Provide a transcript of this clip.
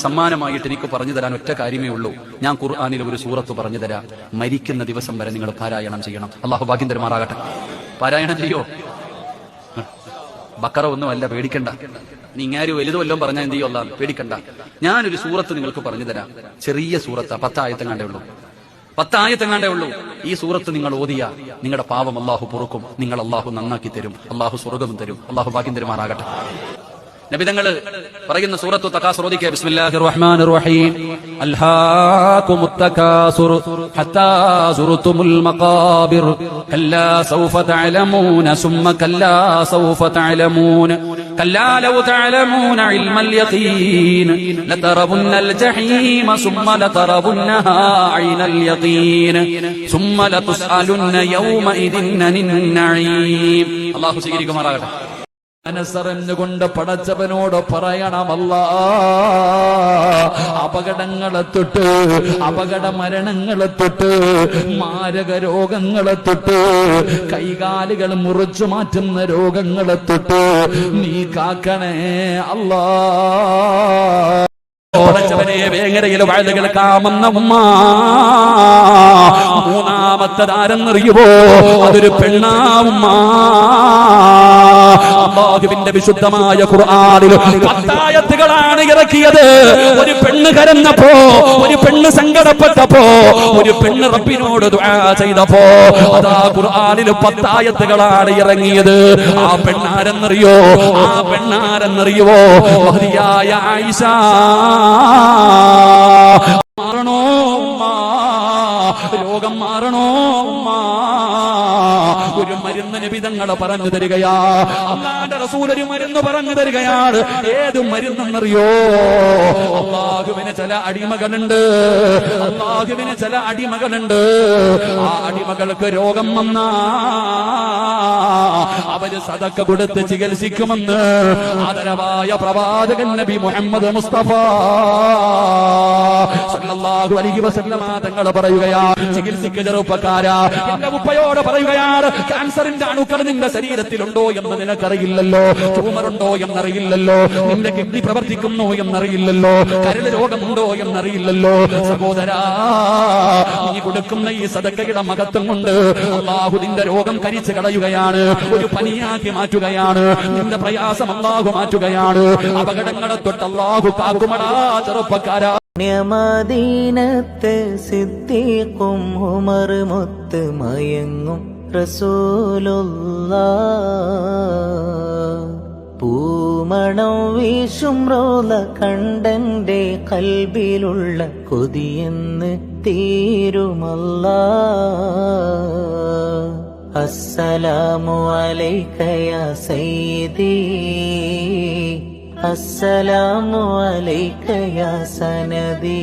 സമ്മാനമായിട്ട് എനിക്ക് പറഞ്ഞു തരാൻ ഒറ്റ കാര്യമേ ഉള്ളൂ. ഞാൻ ഖുർആാനിൽ ഒരു സൂറത്ത് പറഞ്ഞു തരാം. മരിക്കുന്ന ദിവസം വരെ നിങ്ങൾ പാരായണം ചെയ്യണം. അള്ളാഹു ഭാഗ്യം തരുമാറാകട്ടെ പാരായണം ചെയ്യോ? ബക്കറ ഒന്നുമല്ല പേടിക്കണ്ട. നീ വലുത് വല്ലതും പറഞ്ഞാൽ എന്ത് ചെയ്യും? പേടിക്കണ്ട. ഞാനൊരു സൂറത്ത് നിങ്ങൾക്ക് പറഞ്ഞു തരാം. ചെറിയ സൂറത്താ. പത്തായത്തെങ്ങാണ്ടേ ഉള്ളൂ. പത്തായത്തെങ്ങാണ്ടേ ഉള്ളൂ. ഈ സൂറത്ത് നിങ്ങൾ ഓതിയ. നിങ്ങളുടെ പാവം അള്ളാഹു പൊറുക്കും. നിങ്ങൾ അള്ളാഹു നന്നാക്കി തരും. അള്ളാഹു സ്വർഗം തരും. അള്ളാഹു ഭാഗ്യം തരുമാറാകട്ടെ നബിതങ്ങൾ പറയുന്ന സൂറത്തു തകാസുറോദിക്കുക ബിസ്മില്ലാഹിർ റഹ്മാനിർ റഹീം അൽഹാകുമുത് തകാസുർ ഹത്താ സുറുതുമുൽ മഖാബിർ. സൗഫ തഅലമൂന സുമ്മ കല്ലാ സൗഫ തഅലമൂന. കല്ലാ ലൗ ഇൽമൽ യഖീൻ. ലതറവുന്നൽ ജഹീമ സുമ്മ ലതറവുന്നഹാ ഐനൽ യഖീൻ. സുമ്മ ലതുസ്അലുന്ന യൗമഇദിൻ അനിൻ നഈം. മനസ്സറിഞ്ഞുകൊണ്ട് പടച്ചവനോട് പറയണമല്ല. അപകടങ്ങളെ തൊട്ട് അപകട മരണങ്ങളെ തൊട്ട് മാരക രോഗങ്ങളെ തൊട്ട് കൈകാലുകൾ മുറിച്ചു മാറ്റുന്ന രോഗങ്ങളെ തൊട്ട് നീ കാക്കണേ അല്ലാ. വേങ്ങരയിൽ വയലുകൾ കാമെന്ന ഉമ്മ. മൂന്നാമത്തെ ആരെന്നറിയുമോ അതൊരു പെണ്ണാവുമ്മ. വിശുദ്ധമായ ഖുർആനിൽ പത്തായത്തുകളാണ് ഇറക്കിയത്. ഒരു പെണ്ണ് കരഞ്ഞപ്പോ ഒരു പെണ്ണ് സങ്കടപ്പെട്ടപ്പോ ഒരു പെണ്ണ് റബ്ബിനോട് ചെയ്തപ്പോ അതാ ഖുർആനിൽ പത്തായത്തുകളാണ് ഇറങ്ങിയത്. ആ പെണ്ണാരെന്നറിയോ? ആ പെണ്ണാരെന്നറിയുവോ? മതിയായ ആയിഷ. ഒരു മരുന്ന് നിബിതങ്ങളെ പറഞ്ഞു തരികയാ. അള്ളാന്റെ റസൂൽ ഒരു മരുന്ന് പറഞ്ഞു തരികയാണ്. ഏത് മരുന്നെന്നറിയോ? അള്ളാഹുവിന് ചില അടിമകളുണ്ട്. അള്ളാഹുവിന് ചില അടിമകളുണ്ട്. ആ അടിമകൾക്ക് രോഗം വന്നാ അവർ സതക്ക കൊടുത്ത് ചികിത്സിക്കുമെന്ന് ആദരവായ പ്രവാചകൻ നബി മുഹമ്മദ് മുസ്തഫ സല്ലല്ലാഹു അലൈഹി വസല്ലമ തങ്ങൾ പറയുകയാ ചികിത്സിക്ക് ചെറുപ്പക്കാരാ. എന്റെ ഉപ്പയോട് പറയുകയാണ് ക്യാൻസറിന്റെ അണുക്കൾ നിന്റെ ശരീരത്തിലുണ്ടോ എന്ന് നിനക്കറിയില്ലല്ലോ. ട്യൂമറുണ്ടോ എന്നറിയില്ലല്ലോ. നിന്റെ കിഡ്നി പ്രവർത്തിക്കുന്നു എന്നറിയില്ലല്ലോ. കരട് രോഗമുണ്ടോ എന്നറിയില്ലല്ലോ. സഹോദരാ നീ കൊടുക്കുന്ന ഈ സദക്കയുടെ മകത്വം കൊണ്ട് അള്ളാഹു നിന്റെ രോഗം കരിച്ചു കളയുകയാണ്. ഒരു പനിയാക്കി മാറ്റുകയാണ്. നിന്റെ പ്രയാസം അള്ളാഹു മാറ്റുകയാണ്. അപകടങ്ങളെ തൊട്ട് അള്ളാഹു കാക്കുമടാ ചെറുപ്പക്കാരാ. മദീനത്ത് സിദ്ദീഖും ഉമർ മുത്ത് മയങ്ങും. റസൂലുള്ള പൂമണം വീശും റോല കണ്ടന്റെ കൽബിലുള്ള കൊതിയെന്ന് തീരുമല്ല. അസ്സലാമു അലൈക്കയ സൈദി അസ്സലാമു അലൈക്കയ സനദീ.